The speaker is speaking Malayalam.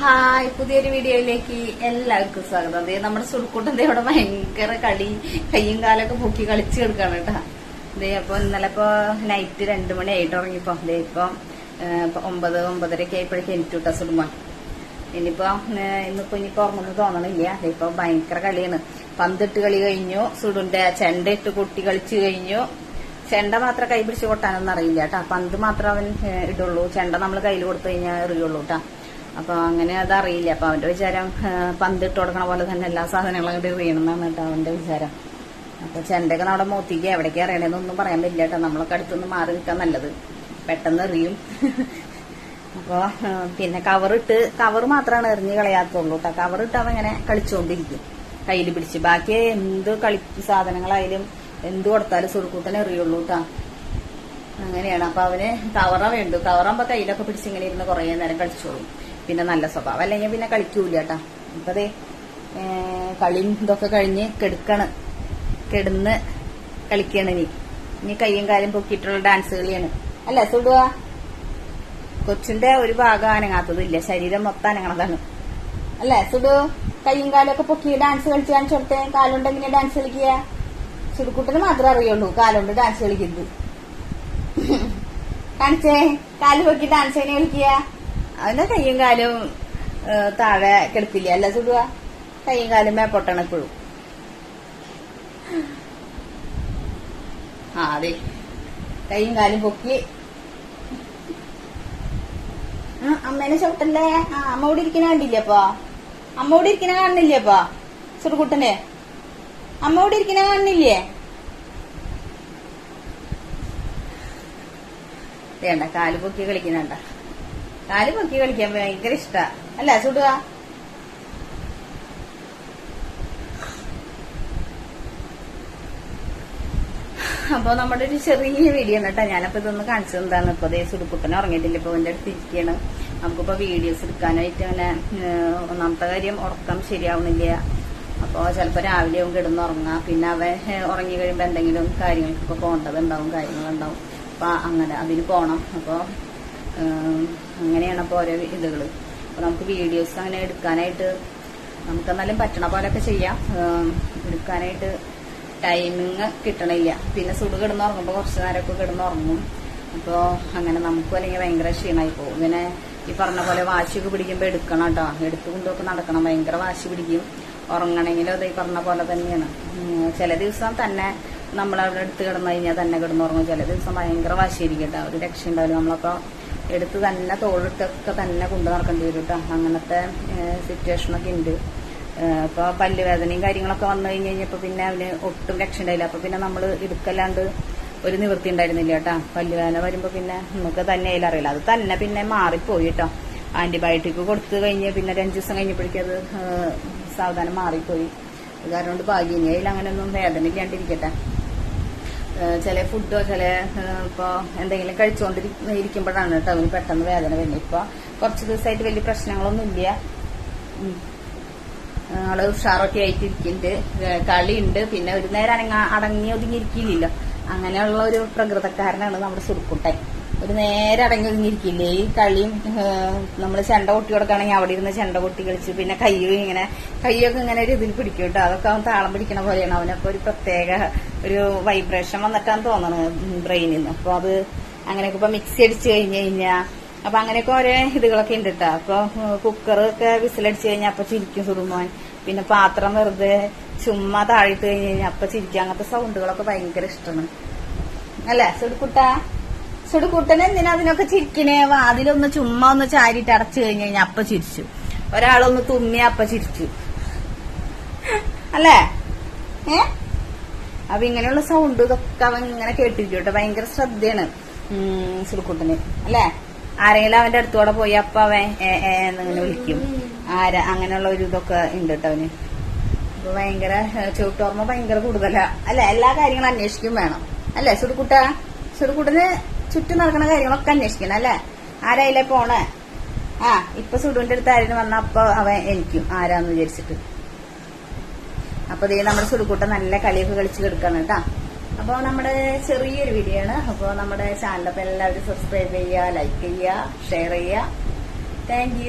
ഹായ് പുതിയൊരു വീഡിയോയിലേക്ക് എല്ലാവർക്കും സ്വാഗതം. ദേ നമ്മുടെ സുൽക്കുട്ടന്റെ ഇവിടെ ഭയങ്കര കളി കയ്യും കാലൊക്കെ പൊക്കി കളിച്ചു കിടക്കാണ് കേട്ടാ. ദേ അപ്പൊ ഇന്നലെ ഇപ്പൊ നൈറ്റ് രണ്ടു മണി ആയിട്ട് ഇറങ്ങിപ്പോ അതേ ഇപ്പൊ ഒമ്പത് ഒമ്പതരക്കെ ആയപ്പോഴേക്കും എനിക്ക് കിട്ടാ സുടുമ ഇനിയിപ്പോ ഇന്നിപ്പോ ഇനിയിപ്പോ ഉറങ്ങുന്നു തോന്നണില്ല. ദേ ഇപ്പൊ ഭയങ്കര കളിയാണ്. പന്തിട്ട് കളി കഴിഞ്ഞു സുടുന്റെ ചെണ്ട ഇട്ട് കൊട്ടി കളിച്ചു കഴിഞ്ഞു. ചെണ്ട മാത്രം കൈ പിടിച്ച് കൊട്ടാനൊന്നും അറിയില്ല കേട്ടാ. പന്ത് മാത്രം അവൻ ഇടുള്ളൂ. ചെണ്ട നമ്മൾ കയ്യിൽ കൊടുത്തു കഴിഞ്ഞാൽ എറിയുള്ളൂ കേട്ടാ. അപ്പൊ അങ്ങനെ അത് അറിയില്ല അപ്പൊ അവന്റെ വിചാരം പന്തിട്ട് പന്ത് കൊടുക്കണ പോലെ തന്നെ എല്ലാ സാധനങ്ങളും അങ്ങോട്ട് വീണെന്നാണ് കേട്ടോ അവന്റെ വിചാരം. അപ്പൊ ചെണ്ടയൊക്കെ നമ്മുടെ മൂത്തിക്ക് എവിടേക്ക് അറിയണേന്നൊന്നും പറയാൻ പറ്റില്ല കേട്ടോ. നമ്മളൊക്കെ അടുത്തൊന്ന് മാറി നിൽക്കാൻ നല്ലത്. പെട്ടെന്ന് എറിയും. അപ്പൊ ഏഹ്, പിന്നെ കവറിട്ട് കവർ മാത്രമാണ് എറിഞ്ഞ് കളയാത്തുള്ളൂ കേട്ടോ. കവറിട്ട് അവൻ ഇങ്ങനെ കളിച്ചുകൊണ്ടിരിക്കും കയ്യിൽ പിടിച്ച്. ബാക്കി എന്ത് കളി സാധനങ്ങളായാലും എന്ത് കൊടുത്താലും സുറുക്കൂട്ടനെ എറിയുള്ളൂ കേട്ടോ. അങ്ങനെയാണ്. അപ്പൊ അവന് കവറ വേണ്ടു. കവറാകുമ്പോ കയ്യിലൊക്കെ പിടിച്ച് ഇങ്ങനെ ഇരുന്ന് കുറേ നേരം കളിച്ചോളും. പിന്നെ നല്ല സ്വഭാവം. അല്ലെങ്കിൽ പിന്നെ കളിക്കൂല കേട്ടാ. ഇപ്പതേ കളിയും ഇതൊക്കെ കഴിഞ്ഞ് കെടുക്കാണ്. കെടുന്ന് കളിക്കാണ് ഇനി. ഇനി കയ്യും കാലും പൊക്കിയിട്ടുള്ള ഡാൻസ് കളിയാണ്. അല്ലേ സുടുക കൊച്ചിന്റെ ഒരു ഭാഗം അനങ്ങാത്തതില്ല ശരീരം മൊത്തം അനങ്ങണതാണ്. അല്ലേ സുഡു? കയ്യും കാലൊക്കെ പൊക്കി ഡാൻസ് കളിച്ച് കാണിച്ചു കാലുണ്ട് എങ്ങനെയാ ഡാൻസ് കളിക്കുക? സുഡുക്കുട്ടന് മാത്രമേ അറിയുള്ളൂ. കാലുണ്ട് ഡാൻസ് കളിക്കുന്നത് കാണിച്ചേ? കാൽ പൊക്കി ഡാൻസ് എങ്ങനെ കളിക്കുക. അവന്റെ കയ്യും കാലും താഴെ കിടപ്പില്ല? അല്ല സുടുക കയ്യും കാലും മേപ്പൊട്ടാണ് എപ്പോഴും ആ അതെ. കയ്യും കാലും പൊക്കി. അമ്മേനെ ചവിട്ടല്ലേ? ആ അമ്മ ഇവിടെ ഇരിക്കണ കണ്ടില്ലപ്പാ അമ്മ ഇവിടെ ഇരിക്കണ കാണുന്നില്ലേപ്പാ ചെറുകുട്ടനെ? അമ്മ ഇവിടെ ഇരിക്കണ കാണുന്നില്ലേ? വേണ്ട കാൽ പൊക്കി കളിക്കുന്നുണ്ട കാൽ പൊക്കി കളിക്കാൻ ഭയങ്കര ഇഷ്ടാ. അല്ല ചുടുക അപ്പൊ നമ്മുടെ ഒരു ചെറിയ വീഡിയോ എന്നിട്ടാ ഞാനപ്പോ ഇതൊന്ന് കാണിച്ചു എന്താണ് ഇപ്പൊ സുടുക്കുട്ടനെ ഉറങ്ങിയിട്ടില്ല. ഇപ്പൊ എന്റെ അടുത്ത് ഇരിക്കുകയാണ്. നമുക്കിപ്പോ വീഡിയോസ് എടുക്കാനായിട്ട് അങ്ങനെ ഒന്നാമത്തെ കാര്യം ഉറക്കം ശരിയാവുന്നില്ല. അപ്പോ ചിലപ്പോ രാവിലെ ആവും കിടന്നുറങ്ങാം പിന്നെ അവൻ ഉറങ്ങി കഴിയുമ്പോ എന്തെങ്കിലും കാര്യങ്ങൾക്കൊക്കെ പോകേണ്ടതുണ്ടാവും കാര്യങ്ങളുണ്ടാവും. അപ്പൊ അങ്ങനെ അതിന് പോണം. അപ്പോ ഏഹ്, അങ്ങനെയാണ് അപ്പോൾ ഓരോ ഇതുകൾ അപ്പോൾ നമുക്ക് വീഡിയോസ് അങ്ങനെ എടുക്കാനായിട്ട് നമുക്ക് എന്നാലും പറ്റണ പോലെയൊക്കെ ചെയ്യാം. എടുക്കാനായിട്ട് ടൈമിങ് കിട്ടണില്ല. പിന്നെ സുഡ് കിടന്ന് ഉറങ്ങുമ്പോൾ കുറച്ച് നേരമൊക്കെ കിടന്ന് ഉറങ്ങും അപ്പോൾ അങ്ങനെ നമുക്കും അല്ലെങ്കിൽ ഭയങ്കര ക്ഷീണമായി പോകും. ഇങ്ങനെ ഈ പറഞ്ഞ പോലെ വാശിയൊക്കെ പിടിക്കുമ്പോൾ എടുക്കണം കേട്ടോ. എടുത്തുകൊണ്ടൊക്കെ നടക്കണം. ഭയങ്കര വാശി പിടിക്കും. ഉറങ്ങണമെങ്കിലും അത് ഈ പറഞ്ഞ പോലെ തന്നെയാണ്. ചില ദിവസം തന്നെ നമ്മൾ അവിടെ എടുത്ത് കിടന്നു കഴിഞ്ഞാൽ തന്നെ കിടന്നുറങ്ങും. ചില ദിവസം ഭയങ്കര വാശിയായിരിക്കും കേട്ടോ. ഒരു രക്ഷ ഉണ്ടാവില്ല നമ്മളപ്പോൾ എടുത്ത് തന്നെ തോളിട്ടൊക്കെ തന്നെ കൊണ്ടു നടക്കേണ്ടി വരും കേട്ടോ അങ്ങനത്തെ സിറ്റുവേഷനൊക്കെ ഉണ്ട് അപ്പോൾ പല്ലുവേദനയും കാര്യങ്ങളൊക്കെ വന്നു കഴിഞ്ഞ് കഴിഞ്ഞപ്പോ പിന്നെ അവന് ഒട്ടും രക്ഷ ഉണ്ടായില്ല അപ്പൊ പിന്നെ നമ്മൾ ഇടുക്കല്ലാണ്ട് ഒരു നിവൃത്തി ഉണ്ടായിരുന്നില്ല കേട്ടാ പല്ലുവേദന വരുമ്പോ പിന്നെ നമുക്ക് തന്നെ അതിൽ അറിയില്ല. അത് തന്നെ പിന്നെ മാറിപ്പോയി കേട്ടോ ആന്റിബയോട്ടിക് കൊടുത്തു കഴിഞ്ഞ് പിന്നെ ഒരു അഞ്ചു ദിവസം കഴിഞ്ഞപ്പോഴേക്കും അത് സാവധാനം മാറിപ്പോയി. കാരണം കൊണ്ട് ഭാഗ്യം അങ്ങനെയൊന്നും വേദന ഇല്ലാണ്ടിരിക്കട്ടെ ചില ഫുഡോ ചില ഇപ്പോൾ എന്തെങ്കിലും കഴിച്ചുകൊണ്ടിരിക്കുമ്പോഴാണ് കേട്ടോ അവന് പെട്ടെന്ന് വേദന വരുന്നത്. ഇപ്പൊ കുറച്ച് ദിവസമായിട്ട് വലിയ പ്രശ്നങ്ങളൊന്നും ഇല്ല. ആൾ ഉഷാറൊക്കെ ആയിട്ടിരിക്കുന്നുണ്ട്. കളിയുണ്ട്. പിന്നെ ഒരു നേരം അടങ്ങി ഒതുങ്ങിയിരിക്കില്ലല്ലോ അങ്ങനെയുള്ള ഒരു പ്രകൃതക്കാരനാണ് നമ്മുടെ സുറുക്കുട്ടൻ ഒരു നേരെ അടങ്ങി ഒതുങ്ങിയിരിക്കില്ലേ ഈ കളിയും നമ്മൾ ചെണ്ട കൊട്ടി കൊടുക്കുകയാണെങ്കിൽ അവിടെ ഇരുന്ന് ചെണ്ട കൊട്ടി കളിച്ച് പിന്നെ കയ്യും ഇങ്ങനെ കയ്യൊക്കെ ഇങ്ങനെ ഒരു ഇതിൽ പിടിക്കും കേട്ടോ. അതൊക്കെ അവൻ താളം പിടിക്കണ പോലെയാണ്. അവനൊക്കെ ഒരു പ്രത്യേക ഒരു വൈബ്രേഷൻ വന്നിട്ടാണ് തോന്നണത് ബ്രെയിനിൽ നിന്ന് അപ്പൊ അത് അങ്ങനെയൊക്കെ ഇപ്പൊ മിക്സി അടിച്ചു കഴിഞ്ഞു കഴിഞ്ഞാ അപ്പൊ അങ്ങനെയൊക്കെ ഓരോ ഇതുകളൊക്കെ ഉണ്ട് കേട്ടോ. അപ്പൊ കുക്കറൊക്കെ വിസിലടിച്ചു കഴിഞ്ഞാൽ അപ്പൊ ചിരിക്കും സുറുമോൻ. പിന്നെ പാത്രം വെറുതെ ചുമ്മാ താഴിട്ട് കഴിഞ്ഞ് കഴിഞ്ഞാൽ അപ്പൊ ചിരിക്കും. അങ്ങനത്തെ സൗണ്ടുകളൊക്കെ ഭയങ്കര ഇഷ്ടമാണ്. അല്ലേ സുടുക്കുട്ട സുടുക്കുട്ടൻ എന്തിനാ അതിനൊക്കെ ചിരിക്കണേ? വാതിലൊന്ന് ചുമ്മാ ഒന്ന് ചാരിട്ട് അടച്ചു കഴിഞ്ഞു കഴിഞ്ഞാൽ അപ്പൊ ചിരിച്ചു. ഒരാളൊന്ന് തുമ്മിയ അപ്പ ചിരിച്ചു. അല്ലേ? ഏ? അപ്പൊ ഇങ്ങനെയുള്ള സൗണ്ട് ഇതൊക്കെ അവൻ ഇങ്ങനെ കേട്ടിരിക്കട്ടെ. കേട്ടോ ഭയങ്കര ശ്രദ്ധയാണ്. സുടുക്കുട്ടന് അല്ലേ? ആരെങ്കിലും അവന്റെ അടുത്തൂടെ പോയി അപ്പ അവൻ എന്നിങ്ങനെ വിളിക്കും. ആരാ? അങ്ങനെയുള്ള ഒരു ഇതൊക്കെ ഉണ്ട് കേട്ടോ അവന്. അപ്പൊ ഭയങ്കര ഏഹ്, ചവിട്ടോർമ്മ ഭയങ്കര കൂടുതലാ. അല്ലെ? എല്ലാ കാര്യങ്ങളും അന്വേഷിക്കും വേണം. അല്ലെ സുടുക്കുട്ട സുടുക്കുട്ടന് ചുറ്റും നടക്കുന്ന കാര്യങ്ങളൊക്കെ അന്വേഷിക്കണം അല്ലേ? ആരായില്ലേ പോണേ? ആ ഇപ്പൊ സുഡുവിന്റെ അടുത്ത് ആരും വന്ന അപ്പൊ അവൻ എനിക്കും ആരാന്ന് വിചാരിച്ചിട്ട്. അപ്പൊ ദേ നമ്മുടെ സുടുക്കൂട്ട നല്ല കളിയൊക്കെ കളിച്ച് കിടക്കാണ് കേട്ടാ. അപ്പോൾ നമ്മുടെ ചെറിയൊരു വീഡിയോ ആണ്. അപ്പോൾ നമ്മുടെ ചാനലൊക്കെ എല്ലാവരും സബ്സ്ക്രൈബ് ചെയ്യുക ലൈക്ക് ചെയ്യുക ഷെയർ ചെയ്യുക. താങ്ക്